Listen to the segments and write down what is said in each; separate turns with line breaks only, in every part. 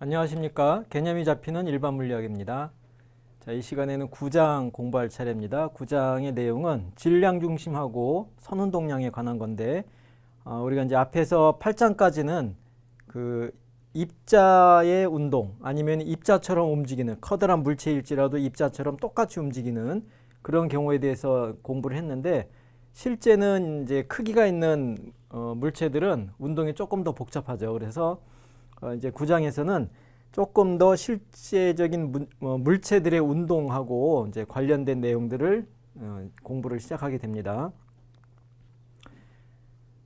안녕하십니까. 개념이 잡히는 일반 물리학입니다. 자, 이 시간에는 9장 공부할 차례입니다. 9장의 내용은 질량 중심하고 선운동량에 관한 건데, 어, 우리가 이제 앞에서 8장까지는 그 입자의 운동 아니면 입자처럼 움직이는 커다란 물체일지라도 입자처럼 똑같이 움직이는 그런 경우에 대해서 공부를 했는데, 실제는 이제 크기가 있는 어, 물체들은 운동이 조금 더 복잡하죠. 그래서 어, 이제 구장에서는 조금 더 실제적인 문- 어, 물체들의 운동하고 이제 관련된 내용들을 어, 공부를 시작하게 됩니다.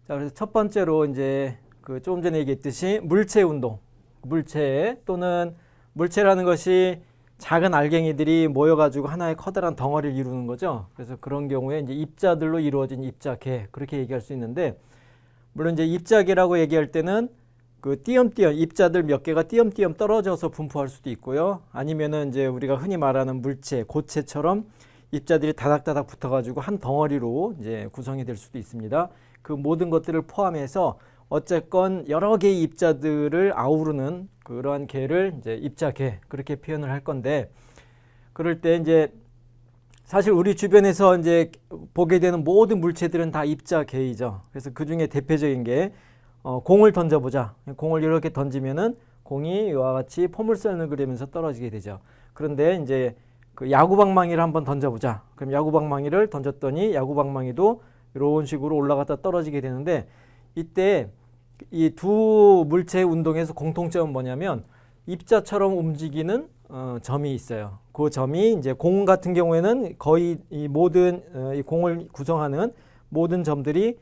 자, 그래서 첫 번째로 이제 그 조금 전에 얘기했듯이 물체 운동, 물체 또는 물체라는 것이 작은 알갱이들이 모여가지고 하나의 커다란 덩어리를 이루는 거죠. 그래서 그런 경우에 이제 입자들로 이루어진 입자계 그렇게 얘기할 수 있는데 물론 이제 입자계라고 얘기할 때는 그 띄엄띄엄 입자들 몇 개가 띄엄띄엄 떨어져서 분포할 수도 있고요. 아니면은 이제 우리가 흔히 말하는 물체, 고체처럼 입자들이 다닥다닥 붙어가지고 한 덩어리로 이제 구성이 될 수도 있습니다. 그 모든 것들을 포함해서 어쨌건 여러 개의 입자들을 아우르는 그러한 개를 이제 입자계 그렇게 표현을 할 건데 그럴 때 이제 사실 우리 주변에서 이제 보게 되는 모든 물체들은 다 입자계이죠. 그래서 그 중에 대표적인 게 어, 공을 던져보자. 공을 이렇게 던지면은 공이 이와 같이 포물선을 그리면서 떨어지게 되죠. 그런데 이제 그 야구방망이를 한번 던져보자. 그럼 야구방망이를 던졌더니 야구방망이도 이런 식으로 올라갔다 떨어지게 되는데 이때 이 두 물체 운동에서 공통점은 뭐냐면 입자처럼 움직이는 어, 점이 있어요. 그 점이 이제 공 같은 경우에는 거의 이 모든 어, 이 공을 구성하는 모든 점들이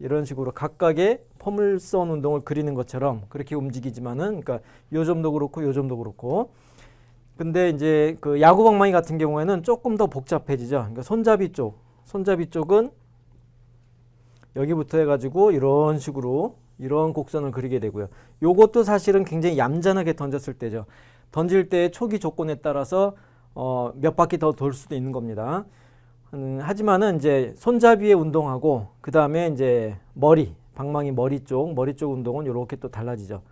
이런 식으로 각각의 포물선 운동을 그리는 것처럼 그렇게 움직이지만은 그러니까 요 점도 그렇고 요 점도 그렇고 근데 이제 그 야구 방망이 같은 경우에는 조금 더 복잡해지죠. 그러니까 손잡이 쪽, 손잡이 쪽은 여기부터 해가지고 이런 식으로 이런 곡선을 그리게 되고요. 요것도 사실은 굉장히 얌전하게 던졌을 때죠. 던질 때 초기 조건에 따라서 어, 몇 바퀴 더 돌 수도 있는 겁니다. 음, 하지만은 이제 손잡이의 운동하고 그 다음에 이제 머리, 방망이 머리 쪽, 머리 쪽 운동은 이렇게 또 달라지죠.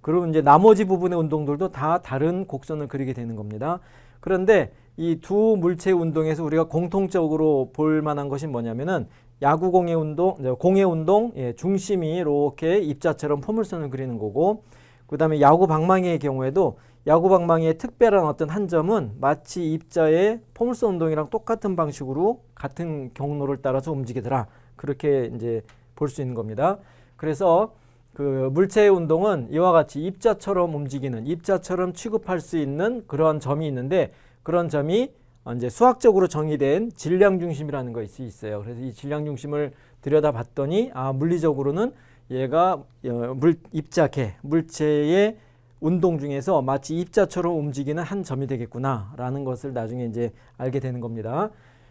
그리고 이제 나머지 부분의 운동들도 다 다른 곡선을 그리게 되는 겁니다. 그런데 이 두 물체 운동에서 우리가 공통적으로 볼 만한 것이 뭐냐면은 야구공의 운동, 공의 운동, 예, 중심이 이렇게 입자처럼 포물선을 그리는 거고, 그 다음에 야구 방망이의 경우에도 야구 방망이의 특별한 어떤 한 점은 마치 입자의 포물선 운동이랑 똑같은 방식으로 같은 경로를 따라서 움직이더라. 그렇게 이제 볼 수 있는 겁니다. 그래서 그 물체의 운동은 이와 같이 입자처럼 움직이는 입자처럼 취급할 수 있는 그러한 점이 있는데 그런 점이 이제 수학적으로 정의된 질량 중심이라는 것이 있어요. 그래서 이 질량 중심을 들여다봤더니 아 물리적으로는 얘가 어, 물 입자계 물체의 운동 중에서 마치 입자처럼 움직이는 한 점이 되겠구나라는 것을 나중에 이제 알게 되는 겁니다.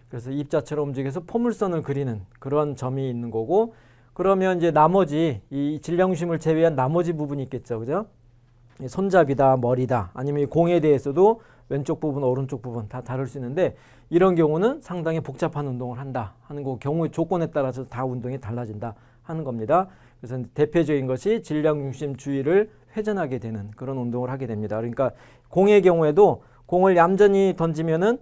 그래서 입자처럼 움직여서 포물선을 그리는 그런 점이 있는 거고 그러면 이제 나머지 이 질량심을 제외한 나머지 부분이 있겠죠, 그죠? 이 손잡이다, 머리다, 아니면 이 공에 대해서도 왼쪽 부분, 오른쪽 부분 다 다를 수 있는데 이런 경우는 상당히 복잡한 운동을 한다 하는 거 경우의 조건에 따라서 다 운동이 달라진다 하는 겁니다. 그래서 대표적인 것이 질량 중심 주의를 회전하게 되는 그런 운동을 하게 됩니다. 그러니까 공의 경우에도 공을 얌전히 던지면은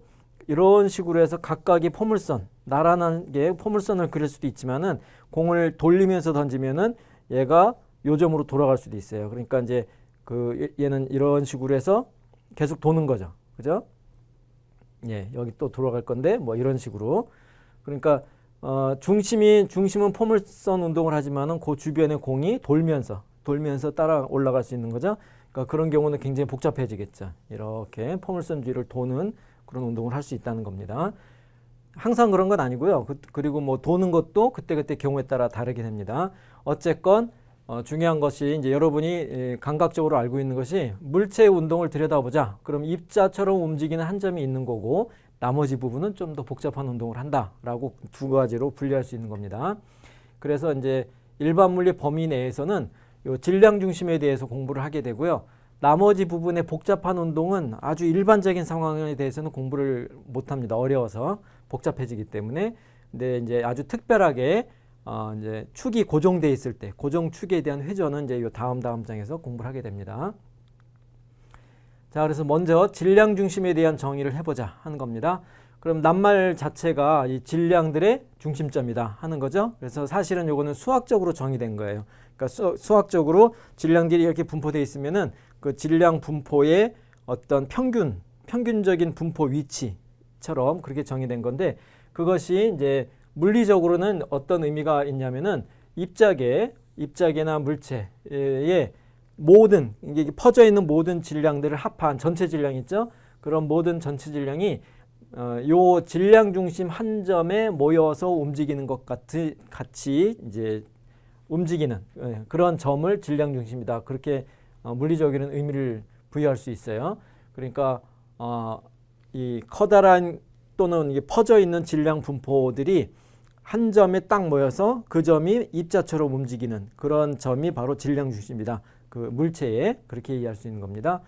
이런 식으로 해서 각각의 포물선, 나란한 게 포물선을 그릴 수도 있지만은 공을 돌리면서 던지면은 얘가 요점으로 돌아갈 수도 있어요. 그러니까 이제 그 얘- 얘는 이런 식으로 해서 계속 도는 거죠. 그죠? 예, 여기 또 돌아갈 건데 뭐 이런 식으로. 그러니까 어, 중심이 중심은 포물선 운동을 하지만은 그 주변의 공이 돌면서 돌면서 따라 올라갈 수 있는 거죠. 그러니까 그런 경우는 굉장히 복잡해지겠죠. 이렇게 포물선 뒤를 도는 그런 운동을 할 수 있다는 겁니다. 항상 그런 건 아니고요. 그, 그리고 뭐 도는 것도 그때그때 경우에 따라 다르게 됩니다. 어쨌건 어, 중요한 것이 이제 여러분이 예, 감각적으로 알고 있는 것이 물체의 운동을 들여다보자. 그럼 입자처럼 움직이는 한 점이 있는 거고 나머지 부분은 좀 더 복잡한 운동을 한다라고 두 가지로 분리할 수 있는 겁니다. 그래서 이제 일반 물리 범위 내에서는 요 질량 중심에 대해서 공부를 하게 되고요. 나머지 부분의 복잡한 운동은 아주 일반적인 상황에 대해서는 공부를 못 합니다. 어려워서 복잡해지기 때문에. 근데 이제 아주 특별하게 어 이제 축이 고정돼 있을 때 고정 축에 대한 회전은 이제 요 다음 다음 장에서 공부를 하게 됩니다. 자, 그래서 먼저 질량 중심에 대한 정의를 해보자 하는 겁니다. 그럼 낱말 자체가 이 질량들의 중심점이다 하는 거죠. 그래서 사실은 요거는 수학적으로 정의된 거예요. 그러니까 수, 수학적으로 질량들이 이렇게 분포되어 있으면은 그 질량 분포의 어떤 평균, 평균적인 분포 위치처럼 그렇게 정의된 건데 그것이 이제 물리적으로는 어떤 의미가 있냐면은 입자계, 입자계나 물체의 모든 이게 퍼져 있는 모든 질량들을 합한 전체 질량 있죠? 그런 모든 전체 질량이 어, 요 질량 중심 한 점에 모여서 움직이는 것 같이 같이 이제 움직이는 예, 그런 점을 질량 중심이다. 그렇게 어, 물리적인 의미를 부여할 수 있어요. 그러니까 어, 이 커다란 또는 이게 퍼져 있는 질량 분포들이 한 점에 딱 모여서 그 점이 입자처럼 움직이는 그런 점이 바로 질량 중심이다. 그 물체에 그렇게 이해할 수 있는 겁니다.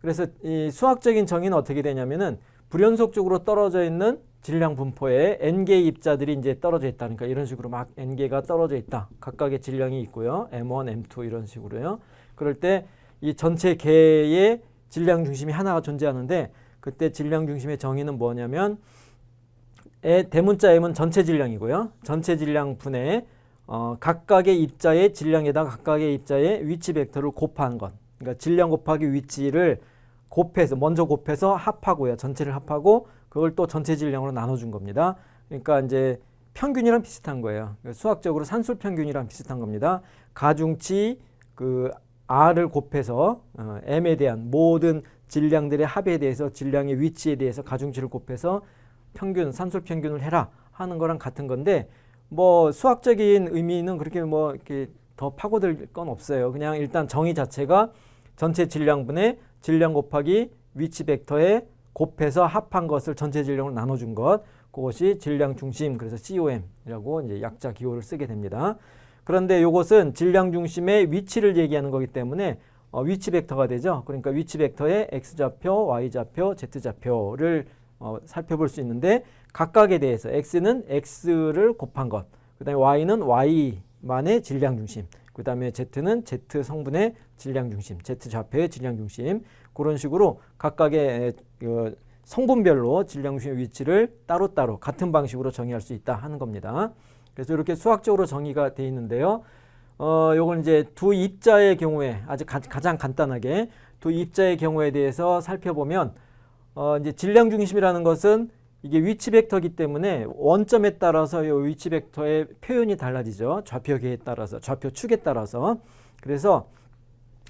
그래서 이 수학적인 정의는 어떻게 되냐면은 불연속적으로 떨어져 있는 질량 분포에 n 개의 입자들이 이제 떨어져 있다 니까 이런 식으로 막 n 개가 떨어져 있다. 각각의 질량이 있고요. m1, m2 이런 식으로요. 그럴 때 이 전체 개의 질량 중심이 하나가 존재하는데 그때 질량 중심의 정의는 뭐냐면 에 대문자 m은 전체 질량이고요. 전체 질량 분의 어, 각각의 입자의 질량에다가 각각의 입자의 위치 벡터를 곱한 것. 그러니까 질량 곱하기 위치를 곱해서 먼저 곱해서 합하고요. 전체를 합하고 그걸 또 전체 질량으로 나눠준 겁니다. 그러니까 이제 평균이랑 비슷한 거예요. 수학적으로 산술 평균이랑 비슷한 겁니다. 가중치 그 r을 곱해서 어, m에 대한 모든 질량들의 합에 대해서 질량의 위치에 대해서 가중치를 곱해서 평균 산술 평균을 해라 하는 거랑 같은 건데 뭐 수학적인 의미는 그렇게 뭐 이렇게 더 파고들 건 없어요. 그냥 일단 정의 자체가 전체 질량분의 질량 곱하기 위치 벡터에 곱해서 합한 것을 전체 질량으로 나눠준 것 그것이 질량 중심 그래서 COM이라고 이제 약자 기호를 쓰게 됩니다. 그런데 이것은 질량 중심의 위치를 얘기하는 거기 때문에 어, 위치 벡터가 되죠. 그러니까 위치 벡터의 x 좌표, y 좌표, z 좌표를 어, 살펴볼 수 있는데 각각에 대해서 x는 x를 곱한 것, 그 다음에 y는 y만의 질량 중심, 그 다음에 z는 z 성분의 질량 중심, z 좌표의 질량 중심 그런 식으로 각각의 그 성분별로 질량 중심의 위치를 따로따로 같은 방식으로 정의할 수 있다 하는 겁니다. 그래서 이렇게 수학적으로 정의가 되어 있는데요. 어, 요건 이제 두 입자의 경우에 아주 가, 가장 간단하게 두 입자의 경우에 대해서 살펴보면 어, 이제 질량 중심이라는 것은 이게 위치 벡터이기 때문에 원점에 따라서 이 위치 벡터의 표현이 달라지죠. 좌표계에 따라서, 좌표 축에 따라서. 그래서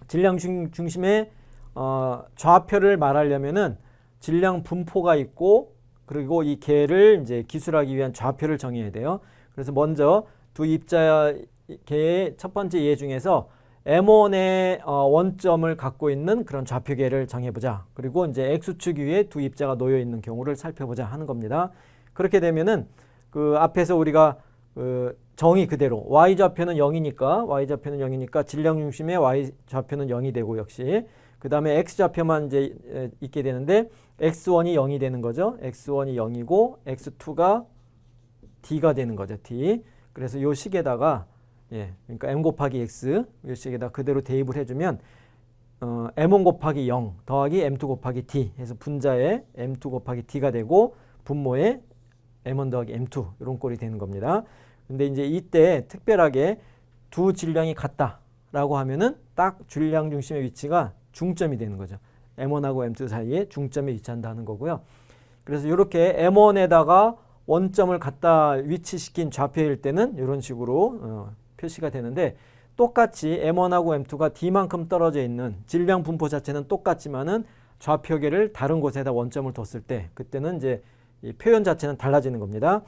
질량 중, 중심의 어, 좌표를 말하려면은 질량 분포가 있고 그리고 이 개를 이제 기술하기 위한 좌표를 정해야 돼요. 그래서 먼저 두 입자계의 첫 번째 예 중에서 M1의 어, 원점을 갖고 있는 그런 좌표계를 정해보자. 그리고 이제 X축 위에 두 입자가 놓여 있는 경우를 살펴보자 하는 겁니다. 그렇게 되면은 그 앞에서 우리가 그 정의 그대로 Y 좌표는 0이니까 Y 좌표는 0이니까 질량 중심의 Y 좌표는 0이 되고 역시 그 다음에 X 좌표만 이제 에, 있게 되는데 X1이 0이 되는 거죠. X1이 0이고 X2가 D가 되는 거죠. D. 그래서 요 식에다가 예, 그러니까 m 곱하기 x 요 식에다 그대로 대입을 해주면 어, m1 곱하기 0 더하기 m2 곱하기 d 해서 분자에 m2 곱하기 d가 되고 분모에 m1 더하기 m2 이런 꼴이 되는 겁니다. 근데 이제 이때 특별하게 두 질량이 같다라고 하면은 딱 질량 중심의 위치가 중점이 되는 거죠. m1하고 m2 사이에 중점에 위치한다는 거고요. 그래서 이렇게 m1에다가 원점을 갖다 위치시킨 좌표일 때는 이런 식으로 어, 표시가 되는데 똑같이 M1하고 M2가 D만큼 떨어져 있는 질량 분포 자체는 똑같지만은 좌표계를 다른 곳에다 원점을 뒀을 때 그때는 이제 이 표현 자체는 달라지는 겁니다.